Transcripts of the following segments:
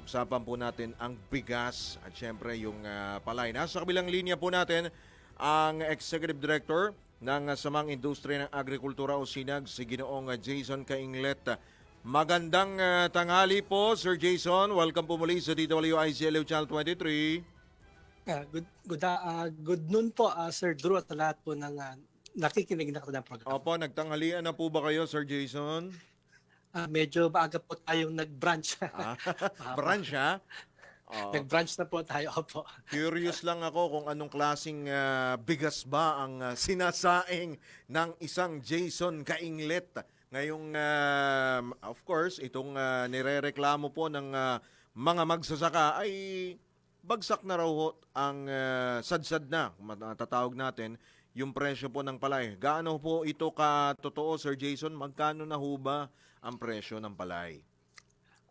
Pag-usapan po natin ang bigas at syempre yung ah, palay. Nasa kabilang linya po natin ang Executive Director ng ah, Samang Industriya ng Agrikultura o SINAG, si Ginoong ah, Jason Kainglet. Magandang ah, tanghali po, Sir Jason. Welcome po muli sa DWICLU Channel 23. Ah, good good ah, good noon po ah, Sir Drew at lahat po ng ah, nakikinig na ng program. Opo, nagtanghalian na po ba kayo, Sir Jason? Ah, medyo maaga po tayong nag-branch. Ah, branch, ha? Oo. nag-branch na po tayo opo. Curious lang ako kung anong klasing ah, bigas ba ang ah, sinasaing ng isang Jason Kainglet. Ngayong, ah, of course, itong ah, nirereklamo po ng ah, mga magsasaka ay bagsak na raw ang ah, sadsad na, matatawag natin, yung presyo po ng palay. Gaano po ito katotoo, Sir Jason? Magkano na ho ba ang presyo ng palay?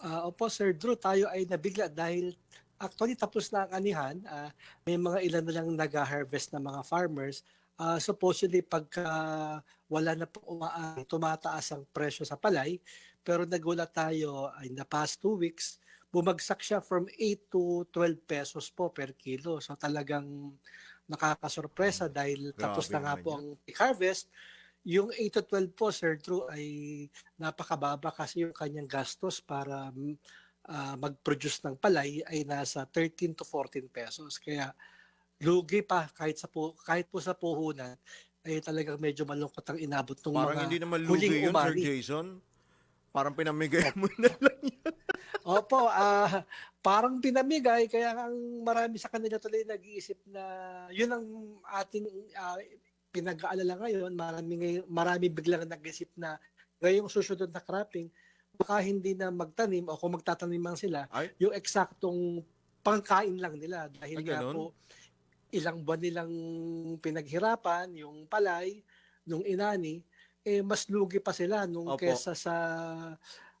Ah, opo Sir Drew, tayo ay nabigla dahil actually tapos na ang anihan. Ah, may mga ilan na lang nag-harvest na mga farmers. Ah, supposedly pagka wala na po umaan, tumataas ang presyo sa palay. Pero nagulat tayo in the past two weeks, bumagsak siya from 8 to 12 pesos po per kilo. So talagang nakakasorpresa dahil tapos Grabe na nga po ang harvest. Yung 8 to 12 po, Sir Drew, ay napakababa kasi yung kanyang gastos para ah, mag-produce ng palay ay nasa 13 to 14 pesos. Kaya lugi pa kahit sa po, kahit po sa puhunan ay talagang medyo malungkot ang inabot ng Parang mga hindi naman lugi yun, Sir umani. Jason. Parang pinamigay mo na lang yun. Opo, ah parang pinamigay kaya ang marami sa kanila tuloy nag-iisip na yun ang ating ah, pinag-aalala ngayon. Marami, marami biglang nag-isip na ngayong susunod na cropping, baka hindi na magtanim o kung magtatanim man sila, Ay? yung eksaktong pangkain lang nila. Dahil Ay, nga po, ilang buwan nilang pinaghirapan, yung palay, nung inani, eh mas lugi pa sila nung Opo. kesa sa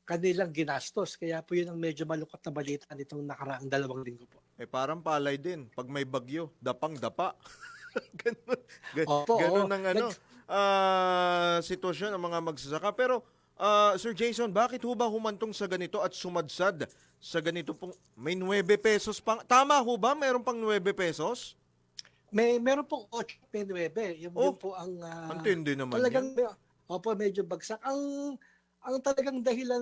kanilang ginastos. Kaya po yun ang medyo malungkot na balita nitong nakaraang dalawang linggo po. Eh parang palay din. Pag may bagyo, dapang-dapa. ganun. Gan- Opo, ganun ang ano, ah, sitwasyon ng mga magsasaka. Pero, ah, Sir Jason, bakit ho ba humantong sa ganito at sumadsad sa ganito pong may 9 pesos pang... Tama ho ba? Mayroon pang 9 pesos? May meron pong 8 P9. Yung, Oh, yun po ang ah, Ang tindi naman talagang yan. opo medyo bagsak. Ang ang talagang dahilan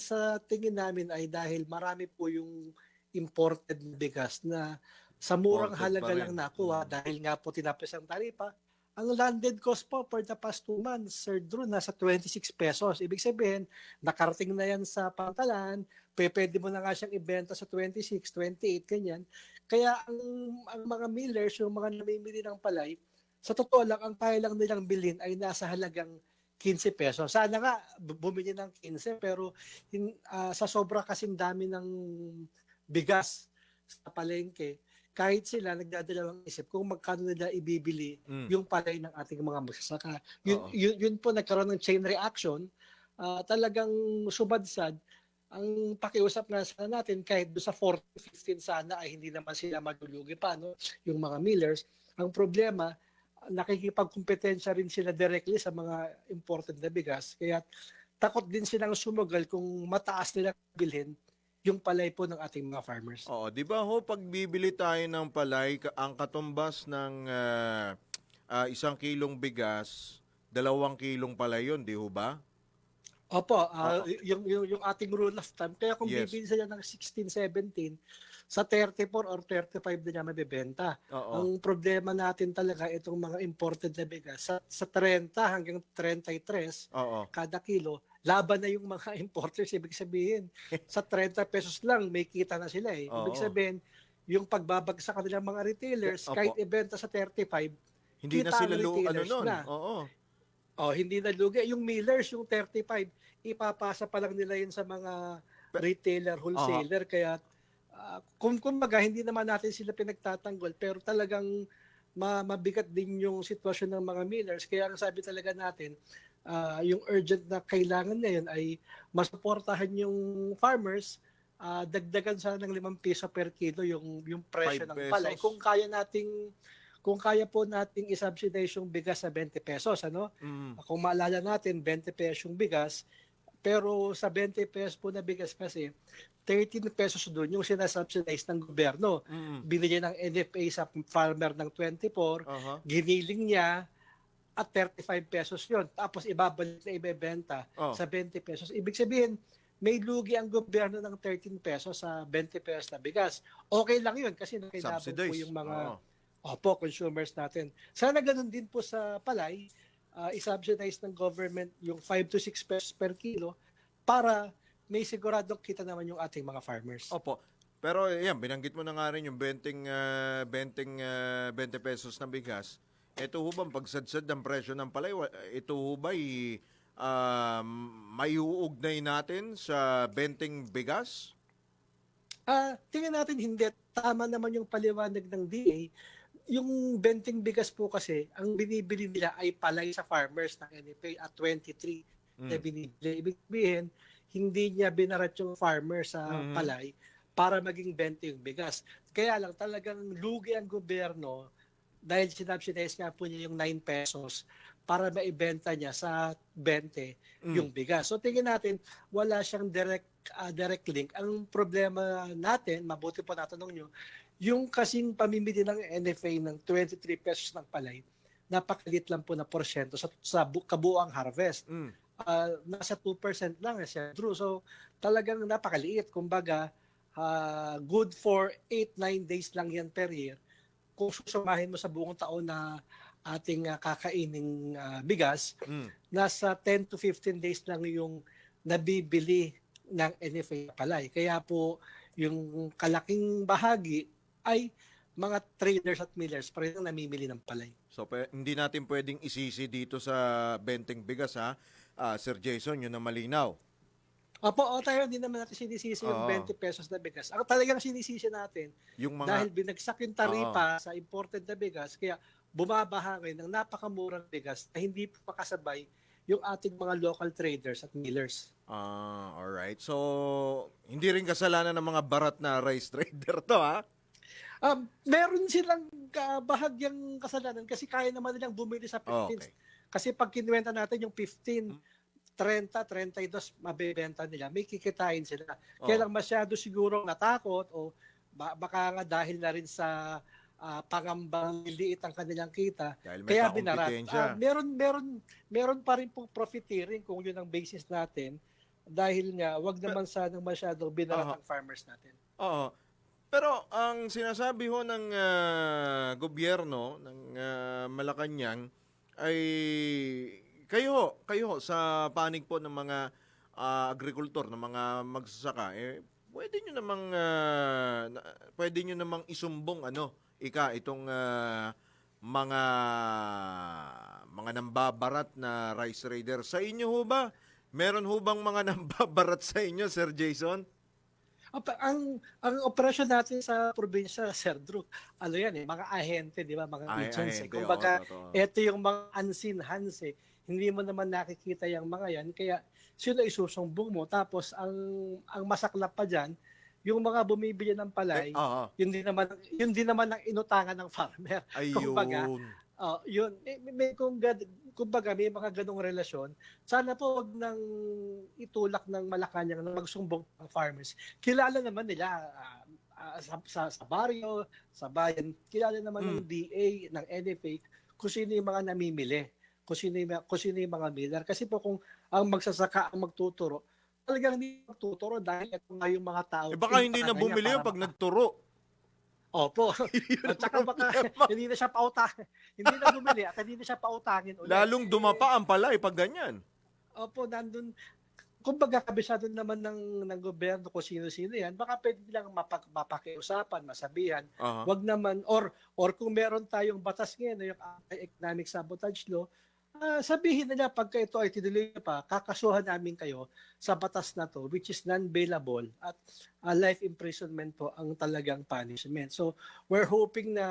sa tingin namin ay dahil marami po yung imported na bigas na sa murang halaga lang nakuha Mm. dahil nga po tinapos ang taripa. Ang landed cost po for the past two months, Sir Drew, nasa 26 pesos. Ibig sabihin, nakarating na yan sa pantalan, pwede mo na nga siyang ibenta sa 26, 28, ganyan. Kaya ang, ang mga millers, yung mga namimili ng palay, sa totoo lang, ang kaya lang nilang bilhin ay nasa halagang 15 pesos. Sana nga bu- bumili ng 15 pero hin, ah, sa sobra kasing dami ng bigas sa palengke, kahit sila nagdadalawang isip kung magkano nila ibibili Mm. yung palay ng ating mga magsasaka. Yun, Oo. yun, yun po nagkaroon ng chain reaction. Ah, talagang sumadsad. Ang pakiusap nga sana natin kahit do sa 40-15 sana ay hindi naman sila malulugi pa no yung mga millers. Ang problema nakikipagkompetensya rin sila directly sa mga imported na bigas. Kaya takot din silang sumugal kung mataas nila bilhin yung palay po ng ating mga farmers. Oo, di ba ho, pag bibili tayo ng palay, ang katumbas ng ah, ah, isang kilong bigas, dalawang kilong palay yun, di ho ba? Opo, ah, Oo. yung, yung, yung ating rule of thumb. Kaya kung Yes. bibili sila ng 16, 17, sa 34 or 35 na niya mabibenta. Oo. Ang problema natin talaga itong mga imported na bigas, sa, sa 30 hanggang 33 Oo. kada kilo, laban na yung mga importers. Ibig sabihin, sa 30 pesos lang, may kita na sila eh. Ibig Oo. sabihin, yung pagbabagsak kanilang mga retailers, Opo. kahit ibenta sa 35, Hindi na kita sila ang lu- ano retailers nun. na. Oo. Oh, hindi na lugi. Yung millers, yung 35, ipapasa pa lang nila yun sa mga retailer, wholesaler. Kaya ah, kung kumbaga, hindi naman natin sila pinagtatanggol, pero talagang ma- mabigat din yung sitwasyon ng mga millers. Kaya ang sabi talaga natin, ah, yung urgent na kailangan na yun ay masuportahan yung farmers, ah, dagdagan sana ng 5 piso per kilo yung yung presyo ng palay. Kung kaya nating kung kaya po nating isubsidize yung bigas sa 20 pesos, ano? Mm. Kung maalala natin, 20 pesos yung bigas, Pero sa 20 pesos po na bigas kasi, 13 pesos doon yung sinasubsidize ng gobyerno. Mm. Binili ng NFA sa farmer ng 24, Aha. giniling niya at 35 pesos yon Tapos ibabalik na ibebenta Oh. sa 20 pesos. Ibig sabihin, may lugi ang gobyerno ng 13 pesos sa 20 pesos na bigas. Okay lang yun kasi nakinabang po yung mga Oo. Opo, consumers natin. Sana ganun din po sa palay, uh, isubsidize ng government yung 5 to 6 pesos per kilo para may siguradong kita naman yung ating mga farmers. Opo. Pero yan, binanggit mo na nga rin yung 20, ah, 20, ah, 20 pesos na bigas. Ito ho bang pagsadsad ng presyo ng palay? Ito ho ba um, may uugnay natin sa 20 bigas? Ah, tingnan natin hindi tama naman yung paliwanag ng DA. Yung benting bigas po kasi, ang binibili nila ay palay sa farmers ng NFA at 23 na Mm. binibili. Ibig sabihin, hindi niya binarat yung farmer sa Mhm. palay para maging 20 yung bigas. Kaya lang talagang lugi ang gobyerno dahil sinubsidize nga po niya yung 9 pesos para maibenta niya sa 20 Mm. yung bigas. So tingin natin, wala siyang direct ah, direct link. Ang problema natin, mabuti po natanong nyo, yung kasing pamimili ng NFA ng 23 pesos ng palay, napakalit lang po na porsyento sa, sa bu- kabuang harvest. Mm. Ah, nasa 2% lang eh, siya, Drew. So talagang napakaliit. Kumbaga, ah, good for 8-9 days lang yan per year. Kung susumahin mo sa buong taon na ating ah, kakaining ah, bigas, Mm. nasa 10 to 15 days lang yung nabibili ng NFA palay. Kaya po yung kalaking bahagi ay mga traders at millers pa rin ang namimili ng palay. So hindi natin pwedeng isisi dito sa 20 bigas ha. Ah, Sir Jason, yun ang malinaw. Opo, o tayo, hindi naman natin sinisisi yung Oo. 20 pesos na bigas. Ang talagang sinisisi natin, Yung mga dahil binagsak yung taripa sa imported na bigas, kaya bumabaha ngayon ng napakamurang bigas na hindi pa kasabay yung ating mga local traders at millers. Ah, all right. So hindi rin kasalanan ng mga barat na rice trader to ha. Um, meron silang uh, bahagyang kasalanan kasi kaya naman nilang bumili sa 15. Oh, okay. Kasi pag kinuwenta natin yung 15, 30, 32, mabebenta nila, may kikitain sila. Oh. Kaya lang masyado siguro natakot o ba- baka nga dahil na rin sa ah, pangambang liliit ang kanilang kita, Dahil may kaya binarat. Ah, meron, meron, meron pa rin pong profiteering kung yun ang basis natin dahil nga wag naman sanang masyado binarat Aha. ang farmers natin. Oo. Pero ang sinasabi ho ng ah, gobyerno ng ah, Malacanang ay kayo, kayo sa panig po ng mga ah, agrikultor, ng mga magsasaka, eh, pwede nyo namang, na- pwede nyo namang isumbong, ano, ika, itong ah, mga mga nambabarat na rice raider. Sa inyo ho ba? Meron ho bang mga nambabarat sa inyo, Sir Jason? Ang ang operasyon natin sa probinsya, Sir Drew, ano yan eh, mga ahente, di ba, mga Ay, agents. eh. Kumbaga, ito yung mga unseen hands eh. Hindi mo naman nakikita yung mga yan, kaya sino isusumbong mo. Tapos, ang ang masaklap pa dyan, yung mga bumibili ng palay, Eh, oo. yun din naman yun din naman ang inutangan ng farmer. Ayun. Kumbaga, Oh, yun may, may kung gad, kumbaga may mga ganong relasyon. Sana po wag nang itulak ng Malacanang na magsumbong ng farmers. Kilala naman nila ah, ah, sa, sa, sa baryo, sa bayan, kilala naman ng DA, ng NFA kung sino yung mga namimili, kung sino yung, kung sino yung mga miller. Kasi po kung ang magsasaka ang magtuturo, talagang hindi magtuturo dahil ito nga yung mga tao. Eh baka hindi na bumili yun para pag maka- nagturo. Opo. At saka baka hindi na siya pautangin. hindi na bumili at hindi na siya pautangin ulit. Lalong dumapa ang palay pag ganyan. Opo, nandun. Kumbaga, kabisado naman ng, ng gobyerno kung sino-sino yan, baka pwede nilang mapak, mapakiusapan, masabihan. Aha. Wag naman, or, or kung meron tayong batas ngayon, yung anti-economic sabotage law, ah, sabihin nila pagka ito ay tinuloy pa, kakasuhan namin kayo sa batas na to, which is non-bailable at ah, life imprisonment po ang talagang punishment. So, we're hoping na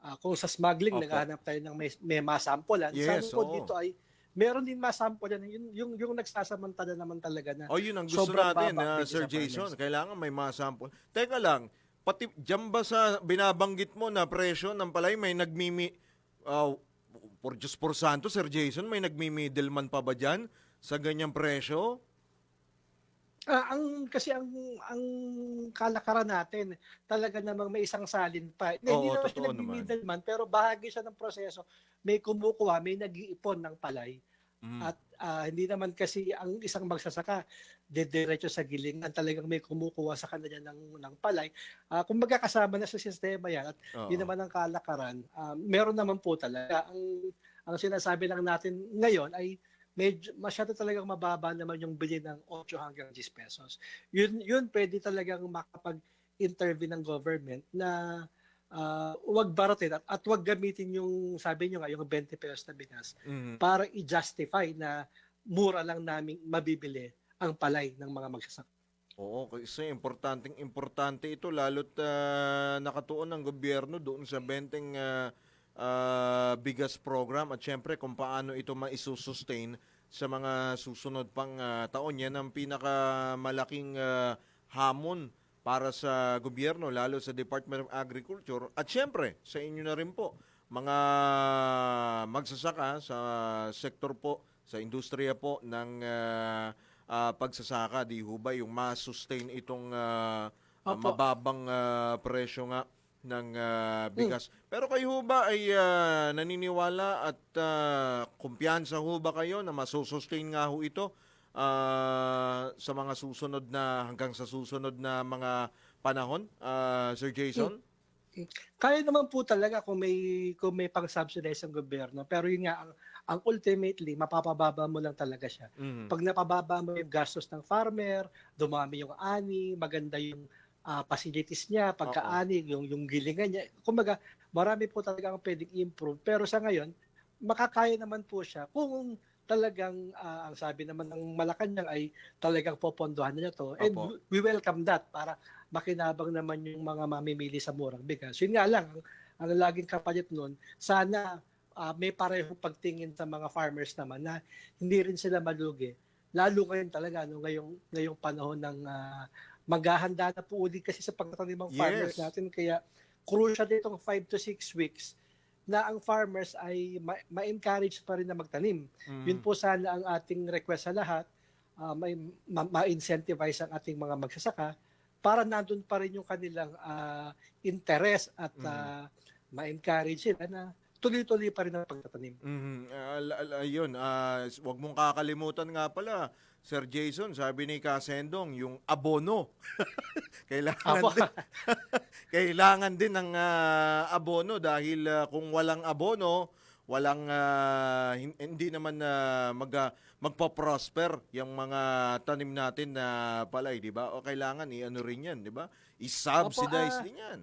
ah, kung sa smuggling, Opo. naghahanap tayo ng may, may masampulan, Yes, po oo. dito ay meron din masampulan, yung, yung, yung nagsasamantala naman talaga na O yun ang gusto natin, dito Sir Jason. Kailangan may mga sample. Teka lang, pati dyan ba sa binabanggit mo na presyo ng palay, may nagmimi... Uh, por Diyos por santo, Sir Jason, may nagmi-middleman pa ba dyan sa ganyang presyo? Ah, ang kasi ang ang kalakaran natin talaga namang may isang salin pa. Hindi, Oo, hindi naman siya nagmi-middleman pero bahagi siya ng proseso. May kumukuha, may nag-iipon ng palay. Mm. At ah, hindi naman kasi ang isang magsasaka dediretso sa gilingan talagang may kumukuha sa kanya ng ng palay. Ah, kung magkakasama na sa sistema yan at Oo. yun naman ang kalakaran, ah, meron naman po talaga. Ang ang sinasabi lang natin ngayon ay medyo masyado talagang mababa naman yung bili ng 8 hanggang 10 pesos. Yun yun pwede talagang makapag-intervene ng government na ah, wag baratin at, at wag gamitin yung sabi nyo nga yung 20 pesos na bigas Mhm. para i-justify na mura lang naming mabibili ang palay ng mga magsasaka. Oo, kasi importanteng importante ito lalo't ah, nakatuon ng gobyerno doon sa benteng ah, ah, bigas program at syempre kung paano ito maisustain sa mga susunod pang ah, taon. Yan ang pinakamalaking ah, hamon para sa gobyerno, lalo sa Department of Agriculture at syempre sa inyo na rin po, mga magsasaka sa sektor po, sa industriya po ng ah, ah, pagsasaka, di ho ba yung ma-sustain itong ah, Opo. mababang ah, presyo nga ng ah, bigas. Pero kayo ho ba ay ah, naniniwala at ah, kumpiyansa ho ba kayo na masusustain nga ho ito ah, sa mga susunod na hanggang sa susunod na mga panahon, ah, Sir Jason? Kaya naman po talaga kung may kung may pang-subsidize ang gobyerno. Pero yun nga ang, ang ultimately mapapababa mo lang talaga siya. Mhm. Pag napababa mo yung gastos ng farmer, dumami yung ani, maganda yung ah, facilities niya, pagkaani, yung yung gilingan niya. Kumbaga, marami po talaga ang pwedeng improve. Pero sa ngayon, makakaya naman po siya kung talagang ah, ang sabi naman ng Malacanang ay talagang popondohan niya to. And Opo. we welcome that para makinabang naman yung mga mamimili sa murang bigas. Yun nga lang, ang, ang laging kapalit nun, sana ah, may pareho pagtingin sa mga farmers naman na hindi rin sila malugi. Lalo ngayon talaga, no, ngayong, ngayong panahon ng ah, maghahanda na po ulit kasi sa pagtatanim ng farmers Yes. natin. Kaya crucial itong 5 to 6 weeks na ang farmers ay ma- ma-encourage pa rin na magtanim. Mhm. Yun po sana ang ating request sa lahat, ah, may ma- ma-incentivize ang ating mga magsasaka para nandun pa rin yung kanilang ah, interest at Mhm. ah, ma-encourage sila na tuloy-tuloy pa rin ang pagtatanim. Al- al- ayun, s- wag mong kakalimutan nga pala, Sir Jason, sabi ni Kasendong, yung abono. kailangan Apo, din, kailangan din ng ah, abono dahil ah, kung walang abono, walang hin- hindi naman na mag ah, magpa-prosper yung mga tanim natin na palay, di ba? O kailangan i-ano rin yan, di ba? I-subsidize Opo, din yan.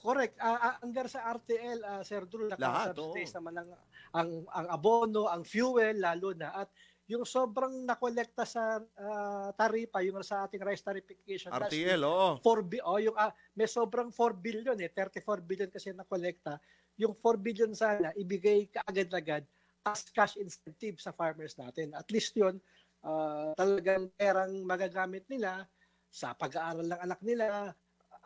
correct. Ah, hanggang sa RTL, ah, Sir Drew, Lahat, nakasubsidize oo. naman ang, ang, ang abono, ang fuel, lalo na. At yung sobrang nakolekta sa ah, taripa, yung sa ating rice tarification RTL, oo. 4 bi oh, yung ah, may sobrang 4 billion eh, 34 billion kasi nakolekta. Yung 4 billion sana ibigay kaagad-agad as cash incentive sa farmers natin. At least 'yon ah, talagang perang magagamit nila sa pag-aaral ng anak nila.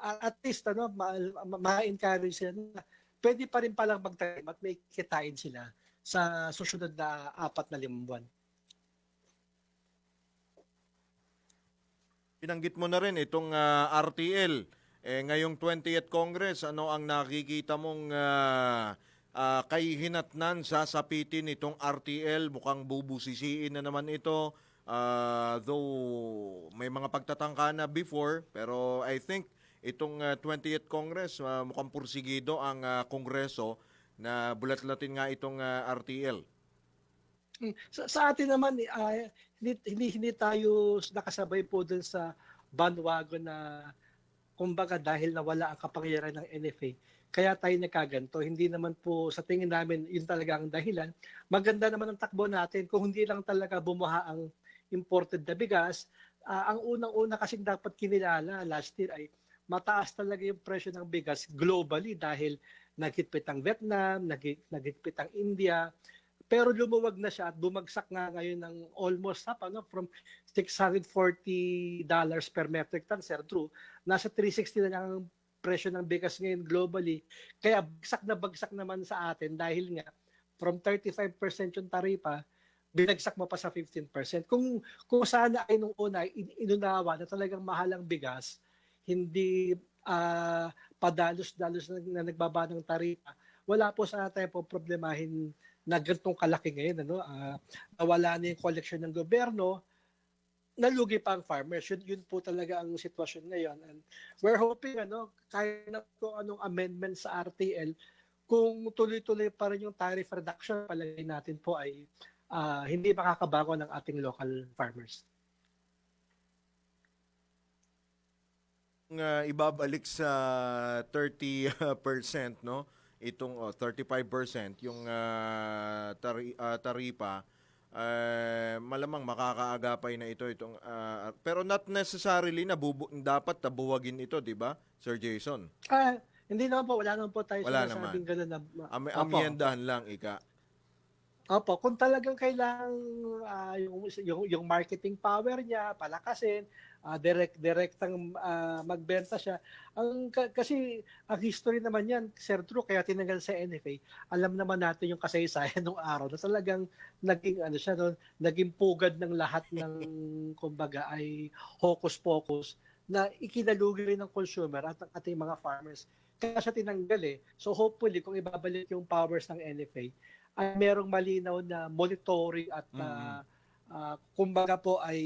At least ano ma- ma- ma-encourage sila na pwede pa rin palang magtanim at may kitain sila sa susunod na apat na limang buwan. Binanggit mo na rin itong ah, RTL. Eh, ngayong 20th Congress, ano ang nakikita mong uh, kahihinatnan sa sapitin itong RTL? Mukhang bubusisiin na naman ito. Ah, though may mga pagtatangka na before, pero I think itong ah, 20th Congress, ah, mukhang pursigido ang ah, Kongreso na bulat-latin nga itong ah, RTL. Mm. Sa, sa atin naman, ah, hindi, hindi, hindi tayo nakasabay po dun sa bandwagon na kumbaga dahil nawala ang kapangyarihan ng NFA, kaya tayo nagkaganto. Hindi naman po sa tingin namin yun talaga ang dahilan. Maganda naman ang takbo natin kung hindi lang talaga bumuha ang imported na bigas. Ah, ang unang-una kasing dapat kinilala last year ay mataas talaga yung presyo ng bigas globally dahil naghigpit ang Vietnam, naghigpit ang India, pero lumuwag na siya at bumagsak nga ngayon ng almost up ano from 640 dollars per metric ton Sir Drew nasa 360 na ang presyo ng bigas ngayon globally kaya bagsak na bagsak naman sa atin dahil nga from 35% yung taripa binagsak mo pa sa 15%. Kung kung sana ay nung una in- inunawa na talagang mahal ang bigas, hindi ah, padalos-dalos na, na nagbaba ng taripa, wala po sana tayo po problemahin na ganitong kalaki ngayon. Ano? Ah, nawala na yung collection ng gobyerno, nalugi pa ang farmers. Yun, yun po talaga ang sitwasyon ngayon. And we're hoping, ano, kaya na kung anong amendment sa RTL, kung tuloy-tuloy pa rin yung tariff reduction, palagay natin po ay ah, hindi makakabago ng ating local farmers. uh, ibabalik sa 30% no itong oh, 35% yung uh, tari- uh, taripa eh, malamang makakaagapay na ito itong uh, pero not necessarily na bubu- dapat tabuwagin ito di ba Sir Jason? Ah, hindi naman po, wala naman po tayo Wala sinasabing gano'n na. Am- amyendahan lang ika Opo, kung talagang kailangan ah, yung, yung yung marketing power niya palakasin, ah, direct direktang ah, magbenta siya. Ang ka- kasi ang history naman yan, Sir Drew, kaya tinanggal sa NFA. Alam naman natin yung kasaysayan ng araw na talagang naging ano siya no, naging pugad ng lahat ng kumbaga ay hocus pocus na ikinalugi rin ng consumer at ng ating mga farmers. Kaya siya tinanggal eh. So hopefully kung ibabalik yung powers ng NFA, ay merong malinaw na monitoring at ah, ah, kumbaga po ay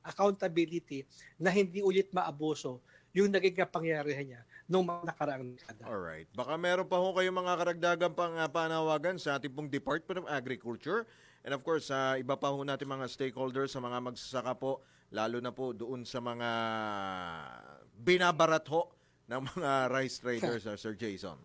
accountability na hindi ulit maabuso yung naging kapangyarihan niya nung mga nakaraang dekada. Alright. Baka meron pa ho kayong mga karagdagan pang uh, panawagan sa ating pong Department of Agriculture. And of course, sa iba pa ho natin mga stakeholders, sa mga magsasaka po, lalo na po doon sa mga binabarat ho ng mga rice traders, uh, Sir Jason.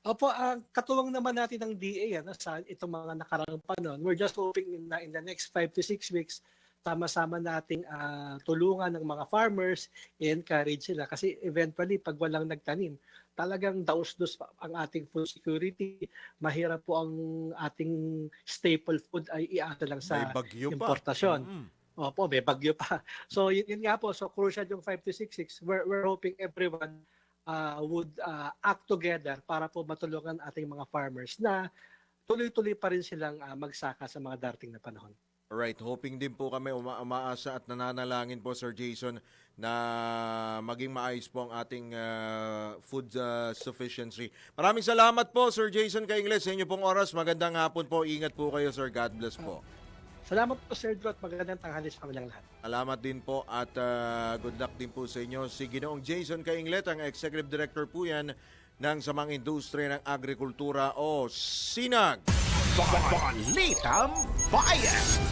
Opo, ang katuwang naman natin ng DA ano, sa itong mga nakaraang panon, we're just hoping na in the next 5 to 6 weeks, sama-sama nating ah, tulungan ng mga farmers, encourage sila. Kasi eventually, pag walang nagtanim, talagang daos-dos ang ating food security. Mahirap po ang ating staple food ay iasa lang sa importasyon. Mm. Opo, may bagyo pa. So yun, yun nga po, so crucial yung 5 to 6 6. We're, we're hoping everyone uh, would uh, act together para po matulungan ating mga farmers na tuloy-tuloy pa rin silang uh, magsaka sa mga darating na panahon. Alright, hoping din po kami uma- umaasa at nananalangin po Sir Jason na maging maayos po ang ating uh, food uh, sufficiency. Maraming salamat po Sir Jason Kaingles sa inyo pong oras. Magandang hapon po. Ingat po kayo Sir. God bless po. Salamat po Sir Drew at magandang tanghali sa kanilang lahat. Salamat din po at uh, good luck din po sa inyo. Si Ginoong Jason Kainglet, ang Executive Director po yan ng Samang Industriya ng Agrikultura o SINAG. Balitang Bayan!